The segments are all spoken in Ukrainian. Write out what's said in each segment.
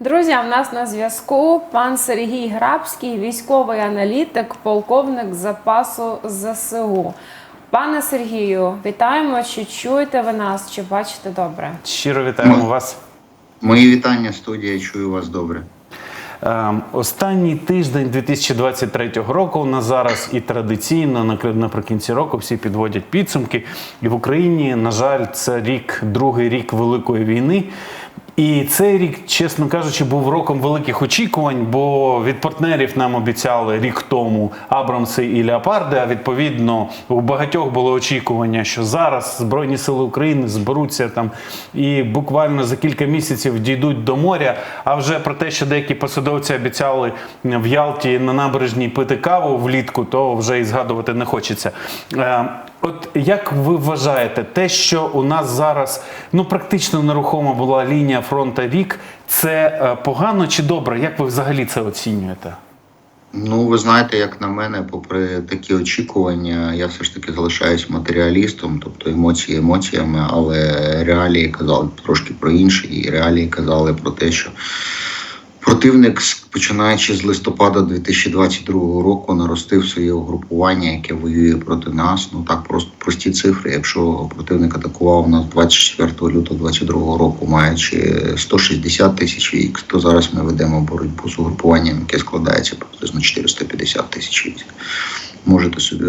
Друзі, а в нас на зв'язку пан Сергій Грабський, військовий аналітик, полковник запасу ЗСУ. Пане Сергію, вітаємо. Чи чуєте ви нас, чи бачите добре? Щиро вітаємо Ми- вас. Мої вітання, студія. Чую вас добре. Е, Останній тиждень 2023 року на зараз і традиційно на- наприкінці року всі підводять підсумки. І в Україні, на жаль, це рік, другий рік Великої війни. І цей рік, чесно кажучи, був роком великих очікувань, бо від партнерів нам обіцяли рік тому Абрамси і Леопарди. А відповідно у багатьох було очікування, що зараз Збройні сили України зберуться там і буквально за кілька місяців дійдуть до моря. А вже про те, що деякі посадовці обіцяли в Ялті на набережній пити каву влітку, то вже і згадувати не хочеться. Е, От як ви вважаєте, те, що у нас зараз ну практично нерухома була лінія фронту рік, це е, погано чи добре? Як ви взагалі це оцінюєте? Ну, ви знаєте, як на мене, попри такі очікування, я все ж таки залишаюсь матеріалістом, тобто емоції емоціями, але реалії казали трошки про інше, і реалії казали про те, що противник, починаючи з листопада 2022 року, наростив своє угрупування, яке воює проти нас. Ну так просто прості цифри. Якщо противник атакував нас 24 лютого 2022 року, маючи 160 тисяч військ, то зараз ми ведемо боротьбу з угрупуванням, яке складається приблизно 450 тисяч військ. Можете собі,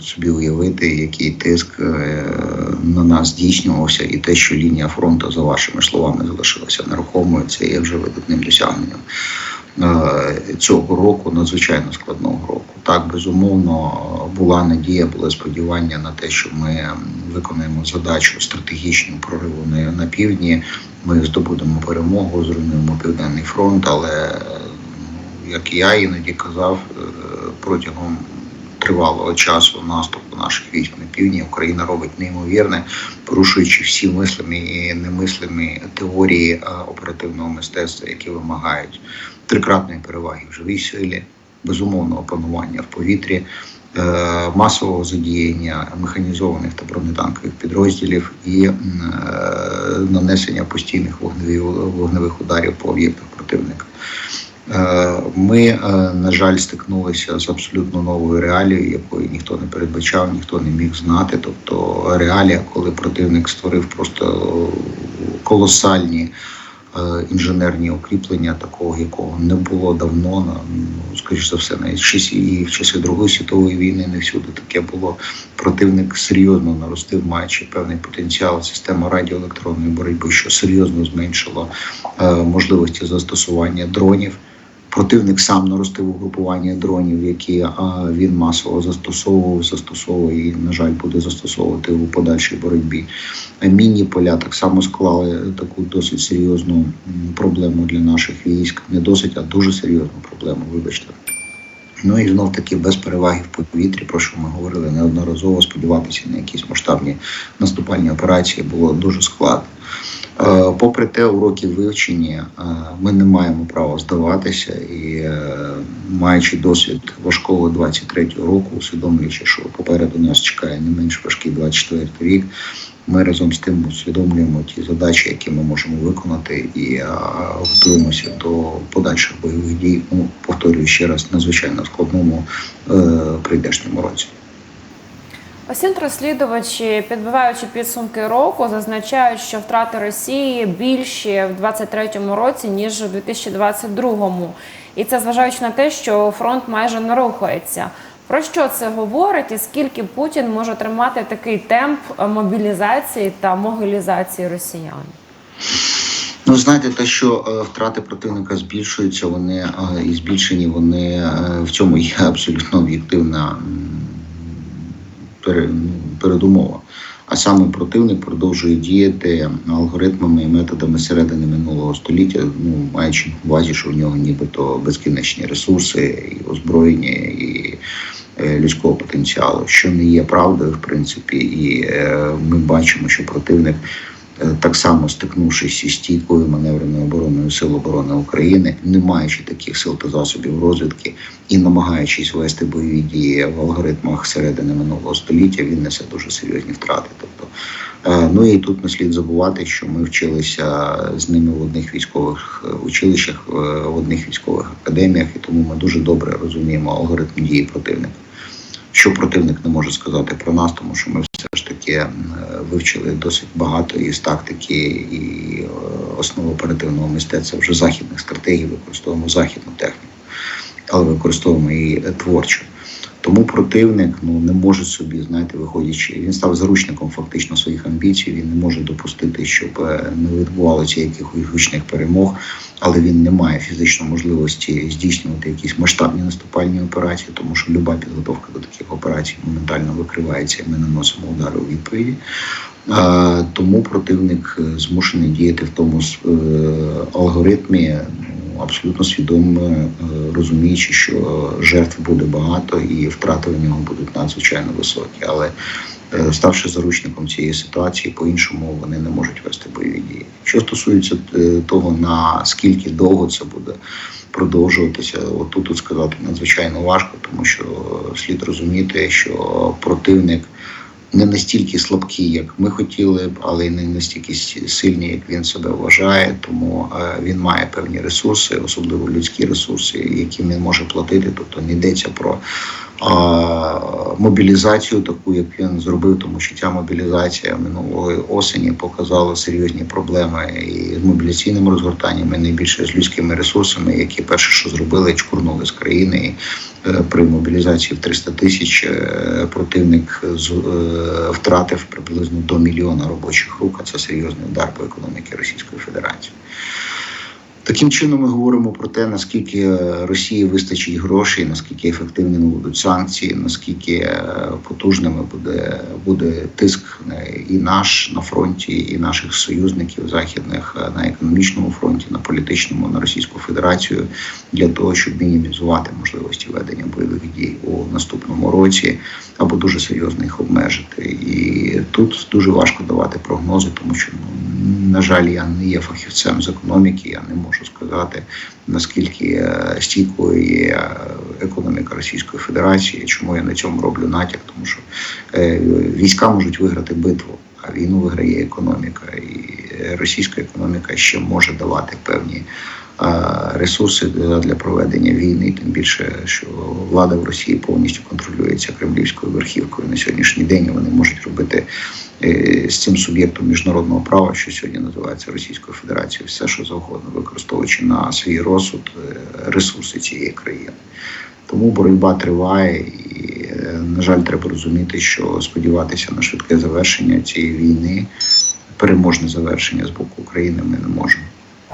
собі уявити, який тиск е, на нас здійснювався, і те, що лінія фронту, за вашими словами, залишилася нерухомою, це є вже видатним досягненням е, цього року, надзвичайно складного року. Так, безумовно, була надія, були сподівання на те, що ми виконаємо задачу стратегічну прориву на, півдні. Ми здобудемо перемогу, зруйнуємо південний фронт, але ну, як я іноді казав, е, протягом тривалого часу наступу наших військ на півдні Україна робить неймовірне, порушуючи всі мислимі і немислимі теорії е, оперативного мистецтва, які вимагають трикратної переваги в живій силі, безумовного панування в повітрі. е, Масового задіяння механізованих та бронетанкових підрозділів і е, нанесення постійних вогневих ударів по об'єктах противника. Е, Ми, е, на жаль, стикнулися з абсолютно новою реалією, якої ніхто не передбачав, ніхто не міг знати. Тобто реалія, коли противник створив просто колосальні е, інженерні укріплення, такого якого не було давно, на ну, скоріш за все, навіть в часі і в часи Другої світової війни не всюди таке було. Противник серйозно наростив, маючи певний потенціал система радіоелектронної боротьби, що серйозно зменшило можливості застосування дронів. Противник сам наростив угрупування дронів, які він масово застосовував, застосовує і, на жаль, буде застосовувати у подальшій боротьбі. Е, Мінні поля так само склали таку досить серйозну проблему для наших військ. Не досить, а дуже серйозну проблему, вибачте. Ну і знов таки без переваги в повітрі, про що ми говорили неодноразово, сподіватися на якісь масштабні наступальні операції було дуже складно. Е, Попри те, уроки вивчені, е, ми не маємо права здаватися і е, маючи досвід важкого 23-го року, усвідомлюючи, що попереду нас чекає не менш важкий 24-й рік. Ми разом з тим усвідомлюємо ті задачі, які ми можемо виконати, і готуємося до подальших бойових дій. Ну, повторюю ще раз, надзвичайно складному е, прийдешньому році. Осінь розслідувачі, підбиваючи підсумки року, зазначають, що втрати Росії більші в 23-му році ніж у 2022-му. І це зважаючи на те, що фронт майже не рухається. Про що це говорить і скільки Путін може тримати такий темп мобілізації та могилізації росіян? Ну, знаєте, те, що е, втрати противника збільшуються, вони е, і збільшені, вони е, в цьому є абсолютно об'єктивна ну, передумова. А саме противник продовжує діяти алгоритмами і методами середини минулого століття, ну маючи на увазі, що в нього нібито безкінечні ресурси, і озброєння, і людського потенціалу, що не є правдою, в принципі, і е, ми бачимо, що противник е, так само стикнувшись із стійкою маневреною обороною сил оборони України, не маючи таких сил та засобів розвідки і намагаючись вести бойові дії в алгоритмах середини минулого століття, він несе дуже серйозні втрати. Тобто Е, Ну і тут не слід забувати, що ми вчилися з ними в одних військових е, училищах, е, в одних військових академіях, і тому ми дуже добре розуміємо алгоритм дії противника. Що противник не може сказати про нас, тому що ми все ж таки е, вивчили досить багато із тактики і е, основ оперативного мистецтва вже західних стратегій, використовуємо західну техніку, але використовуємо її е, творчо. Тому противник ну не може собі, знаєте, виходячи, він став заручником фактично своїх амбіцій. Він не може допустити, щоб е, не відбувалося якихось гучних перемог, але він не має фізичної можливості здійснювати якісь масштабні наступальні операції, тому що люба підготовка до таких операцій моментально викривається, і ми наносимо удари у відповіді. Е, Тому противник е, змушений діяти в тому алгоритмі, абсолютно свідомо е, розуміючи, що жертв буде багато і втрати у нього будуть надзвичайно високі. Але е, ставши заручником цієї ситуації, по-іншому вони не можуть вести бойові дії. Що стосується е, того, наскільки довго це буде продовжуватися, от тут, тут сказати надзвичайно важко, тому що слід розуміти, що противник не настільки слабкий, як ми хотіли б, але й не настільки с- сильний, як він себе вважає. Тому е, він має певні ресурси, особливо людські ресурси, які він може платити. Тобто не йдеться про мобілізацію, таку як він зробив, тому що ця мобілізація минулої осені показала серйозні проблеми і з мобіляційним розгортанням, і найбільше з людськими ресурсами, які перше, що зробили, чкурнули з країни. І, е, При мобілізації в 300 тисяч е, противник з- е, втратив приблизно до мільйона робочих рук. А це серйозний удар по економіці Російської Федерації. Таким чином ми говоримо про те, наскільки е, Росії вистачить грошей, наскільки ефективними будуть санкції, наскільки е, потужними буде, буде тиск і наш на фронті, і наших союзників західних е, на економічному фронті, на політичному, на Російську Федерацію для того, щоб мінімізувати можливості ведення бойових дій у наступному році або дуже серйозно їх обмежити. І тут дуже важко давати прогнози, тому що ну, на жаль, я не є фахівцем з економіки, я не можу сказати наскільки е, стійкою є економіка Російської Федерації. Чому я на цьому роблю натяк? Тому що е, війська можуть виграти битву, а війну виграє економіка, і е, російська економіка ще може давати певні е, ресурси для проведення війни. Тим більше, що влада в Росії повністю контролюється кремлівською верхівкою на сьогоднішній день. Вони можуть робити е, з цим суб'єктом міжнародного права, що сьогодні називається Російською Федерацією, все що завгодно, використовуючи на свій розсуд е, ресурси цієї країни. Тому боротьба триває, і е, на жаль, треба розуміти, що сподіватися на швидке завершення цієї війни, переможне завершення з боку України, ми не можемо.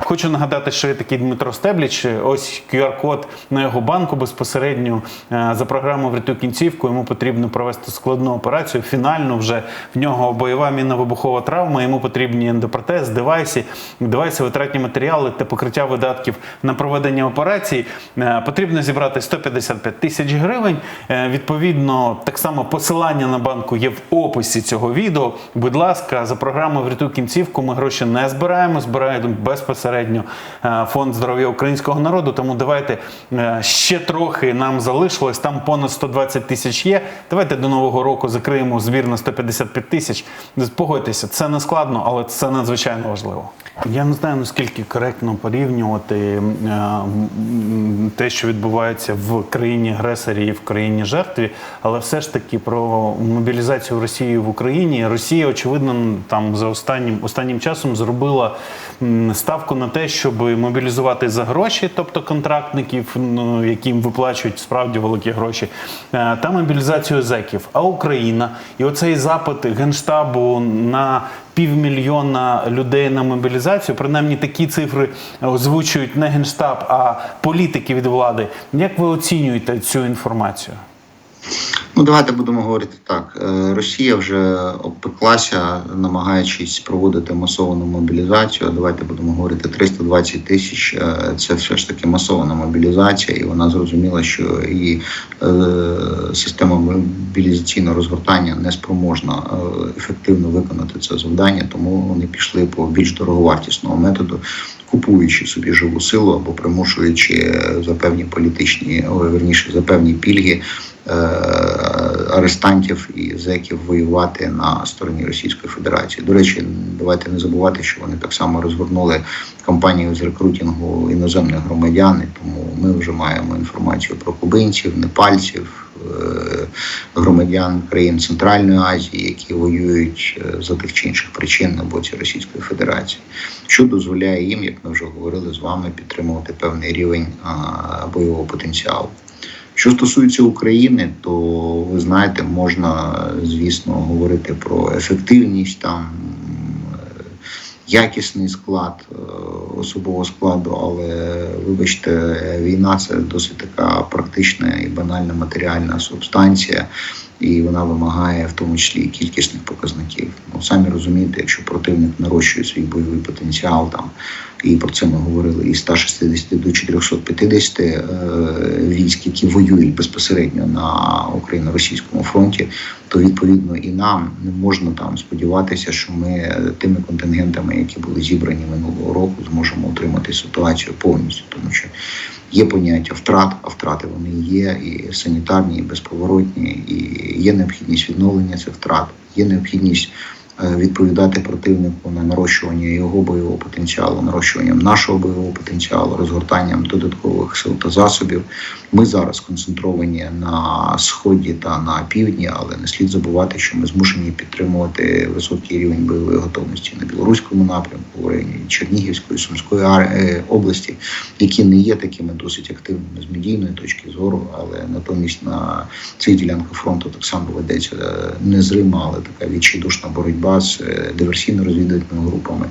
Хочу нагадати, що є такий Дмитро Стебліч. Ось QR-код на його банку безпосередньо е, за програмою «Врятуй кінцівку. Йому потрібно провести складну операцію. Фінально вже в нього бойова мінно-вибухова травма. Йому потрібні ендопротез, девайси, девайси, витратні матеріали та покриття видатків на проведення операції. Е, Потрібно зібрати 155 тисяч гривень. Е, Відповідно, так само посилання на банку є в описі цього відео. Будь ласка, за програмою «Врятуй кінцівку. Ми гроші не збираємо, збираємо безпосередньо е, фонд здоров'я українського народу. Тому давайте е, ще трохи нам залишилось. Там понад 120 тисяч є. Давайте до нового року закриємо збір на 155 тисяч. Погодьтеся, це не складно, але це надзвичайно важливо. Я не знаю наскільки коректно порівнювати е, те, що відбувається в країні агресорі і в країні жертві, але все ж таки про мобілізацію Росії в Україні. Росія, очевидно, там за останнім останнім часом зробила ставку на те, щоб мобілізувати за гроші, тобто контрактників, ну, яким виплачують справді великі гроші, е, та мобілізацію зеків. А Україна і оцей запит генштабу на півмільйона людей на мобілізацію, принаймні такі цифри озвучують не генштаб, а політики від влади. Як ви оцінюєте цю інформацію? Ну, давайте будемо говорити так. Е, Росія вже обпеклася, намагаючись проводити масовану мобілізацію. Давайте будемо говорити 320 тисяч. е, Це все ж таки масована мобілізація, і вона зрозуміла, що її е, система мобілізаційного розгортання не спроможна ефективно виконати це завдання, тому вони пішли по більш дороговартісного методу. Купуючи собі живу силу або примушуючи за певні політичні, верніше за певні пільги е, арестантів і зеків воювати на стороні Російської Федерації. До речі, давайте не забувати, що вони так само розгорнули кампанію з рекрутингу іноземних громадян. Тому ми вже маємо інформацію про кубинців, непальців, громадян країн Центральної Азії, які воюють е, за тих чи інших причин на боці Російської Федерації, що дозволяє їм, як ми вже говорили з вами, підтримувати певний рівень бойового потенціалу. Що стосується України, то ви знаєте, можна, звісно, говорити про ефективність там. Якісний склад е, особового складу, але вибачте, війна це досить така практична і банальна матеріальна субстанція, і вона вимагає в тому числі і кількісних показників. Ну самі розумієте, якщо противник нарощує свій бойовий потенціал, там і про це ми говорили, із 160 до 450 е, військ, які воюють безпосередньо на україно-російському фронті, то відповідно і нам не можна там сподіватися, що ми тими контингентами, які були зібрані минулого року, зможемо отримати ситуацію повністю, тому що є поняття втрат, а втрати вони є і санітарні, і безповоротні, і є необхідність відновлення цих втрат, є необхідність відповідати противнику на нарощування його бойового потенціалу, нарощуванням нашого бойового потенціалу, розгортанням додаткових сил та засобів. Ми зараз концентровані на сході та на півдні, але не слід забувати, що ми змушені підтримувати високий рівень бойової готовності на білоруському напрямку, в районі Чернігівської, Сумської е, області, які не є такими досить активними з медійної точки зору, але натомість на цих ділянках фронту так само ведеться е, незрима, але така відчайдушна боротьба з е, диверсійно-розвідувальними групами.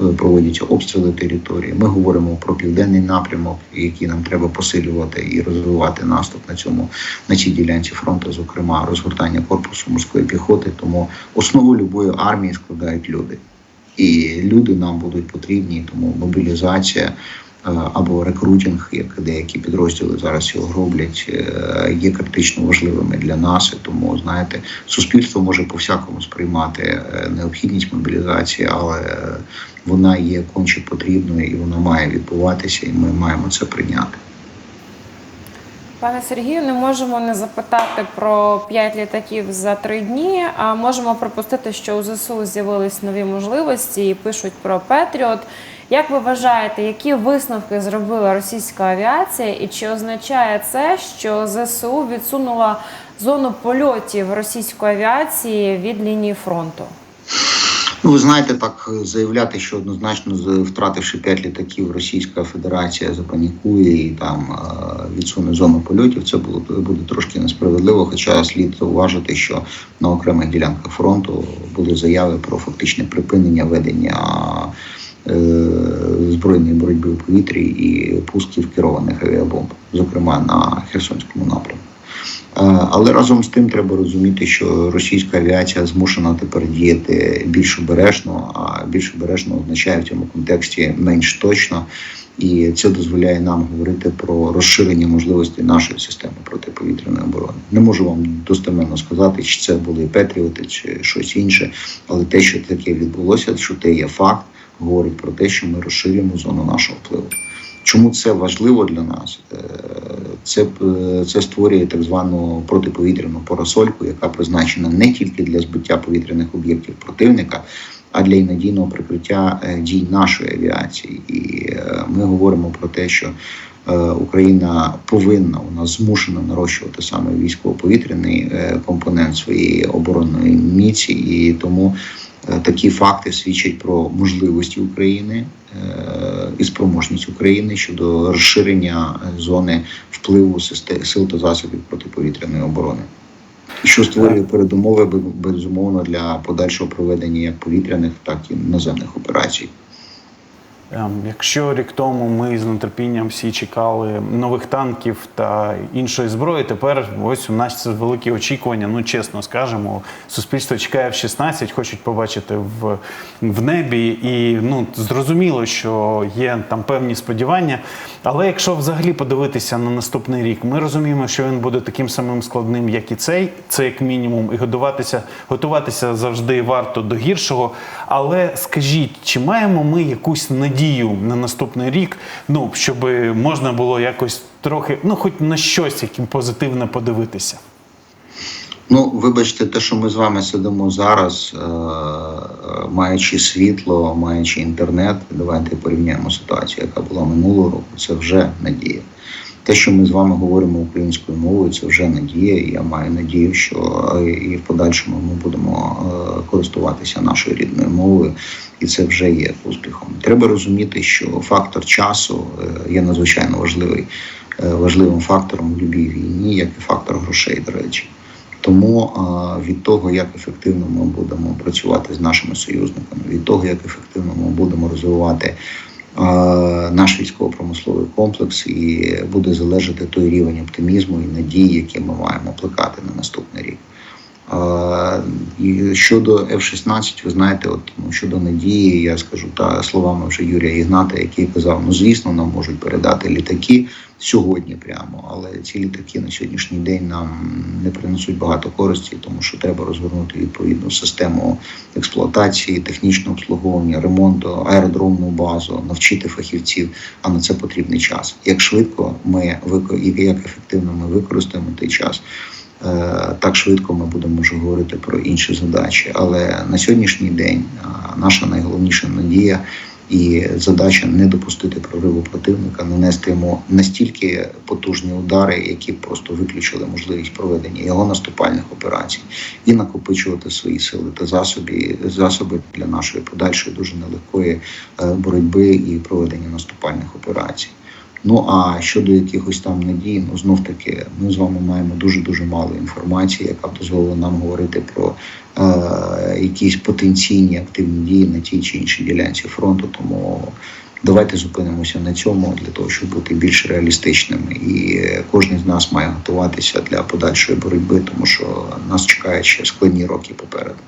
Е, Проводяться обстріли території. Ми говоримо про південний напрямок, який нам треба посилювати і розвивати наступ на цьому на цій ділянці фронту, зокрема розгортання корпусу морської піхоти. Тому основу любої армії складають люди, і люди нам будуть потрібні. Тому мобілізація або рекрутинг, як деякі підрозділи зараз його роблять, е, є критично важливими для нас. Тому знаєте, суспільство може по всякому сприймати е, необхідність мобілізації, але е, вона є конче потрібною і вона має відбуватися, і ми маємо це прийняти. Пане Сергію, не можемо не запитати про 5 літаків за три дні. А можемо припустити, що у ЗСУ з'явились нові можливості і пишуть про Петріот. Як ви вважаєте, які висновки зробила російська авіація, і чи означає це, що ЗСУ відсунула зону польотів російської авіації від лінії фронту? Ну, ви знаєте, так заявляти, що однозначно, втративши 5 літаків, Російська Федерація запанікує і там е, відсуне зону польотів. Це було буде трошки несправедливо. Хоча слід зауважити, що на окремих ділянках фронту були заяви про фактичне припинення ведення збройної боротьби в повітрі і пусків керованих авіабомб, зокрема на Херсонському напрямку. Е, Але разом з тим треба розуміти, що російська авіація змушена тепер діяти більш обережно, а більш обережно означає в цьому контексті менш точно, і це дозволяє нам говорити про розширення можливостей нашої системи протиповітряної оборони. Не можу вам достеменно сказати, чи це були Петріоти, чи щось інше, але те, що таке відбулося, що те є факт, говорить про те, що ми розширюємо зону нашого впливу. Чому це важливо для нас? Е, Це, е, це створює так звану протиповітряну парасольку, яка призначена не тільки для збиття повітряних об'єктів противника, а для й надійного прикриття е, дій нашої авіації. І ми говоримо про те, що Україна повинна, вона змушена нарощувати саме військово-повітряний компонент своєї оборонної міці, і тому Такі факти свідчать про можливості України е, і спроможність України щодо розширення е, зони впливу сил та засобів протиповітряної оборони, що створює передумови безумовно для подальшого проведення як повітряних, так і наземних операцій. Ем, Якщо рік тому ми з нетерпінням всі чекали нових танків та іншої зброї, тепер ось у нас це великі очікування. Ну чесно скажемо, суспільство чекає в 16, хочуть побачити в, в небі, і ну зрозуміло, що є там певні сподівання. Але якщо взагалі подивитися на наступний рік, ми розуміємо, що він буде таким самим складним, як і цей. Це як мінімум, і готуватися, готуватися завжди варто до гіршого. Але скажіть, чи маємо ми якусь надію на наступний рік? Ну щоб можна було якось трохи, ну хоч на щось яким позитивно подивитися? Ну, вибачте, те, що ми з вами сидимо зараз, е, маючи світло, маючи інтернет, давайте порівняємо ситуацію, яка була минулого року. Це вже надія. Те, що ми з вами говоримо українською мовою, це вже надія. І я маю надію, що е, і в подальшому ми будемо е, користуватися нашою рідною мовою, і це вже є успіхом. Треба розуміти, що фактор часу е, є надзвичайно важливий, важливим фактором в будь-якій війні, як і фактор грошей, до речі. Тому від того, як ефективно ми будемо працювати з нашими союзниками, від того, як ефективно ми будемо розвивати наш військово-промисловий комплекс, і буде залежати той рівень оптимізму і надії, які ми маємо плекати на наступний рік. І щодо F-16, ви знаєте, от ну щодо надії, я скажу та словами вже Юрія Ігната, який казав: ну звісно, нам можуть передати літаки сьогодні прямо, але ці літаки на сьогоднішній день нам не принесуть багато користі, тому що треба розгорнути відповідну систему експлуатації, технічного обслуговування, ремонту, аеродромну базу, навчити фахівців. А на це потрібний час. Як швидко ми вик- і як ефективно ми використаємо той час. Е, так швидко ми будемо вже говорити про інші задачі. Але на сьогоднішній день наша найголовніша надія і задача не допустити прориву противника, нанести йому настільки потужні удари, які просто виключили можливість проведення його наступальних операцій, і накопичувати свої сили та засоби, засоби для нашої подальшої дуже нелегкої е, боротьби і проведення наступальних операцій. Ну а щодо якихось там надій, ну знов таки, ми з вами маємо дуже дуже мало інформації, яка б дозволила нам говорити про е, якісь потенційні активні дії на тій чи іншій ділянці фронту. Тому давайте зупинимося на цьому для того, щоб бути більш реалістичними. І кожен з нас має готуватися для подальшої боротьби, тому що нас чекають ще складні роки попереду.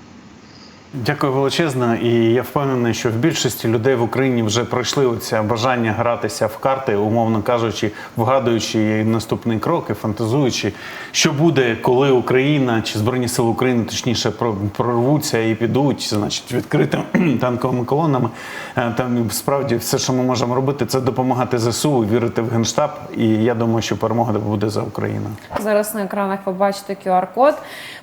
Дякую величезно. І я впевнений, що в більшості людей в Україні вже пройшли оце бажання гратися в карти, умовно кажучи, вгадуючи наступний крок і фантазуючи, що буде, коли Україна чи Збройні Сили України точніше прорвуться і підуть, значить, відкритими танковими колонами. Е, Там справді все, що ми можемо робити, це допомагати ЗСУ, вірити в генштаб. І я думаю, що перемога буде за Україною. Зараз на екранах ви бачите QR-код.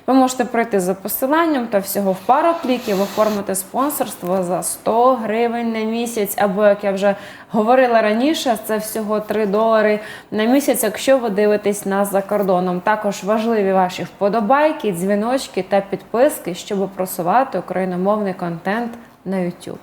Ви можете пройти за посиланням та всього в пару кліків оформити спонсорство за 100 гривень на місяць. Або як я вже говорила раніше, це всього 3 долари на місяць, якщо ви дивитесь нас за кордоном. Також важливі ваші вподобайки, дзвіночки та підписки, щоб просувати україномовний контент на YouTube.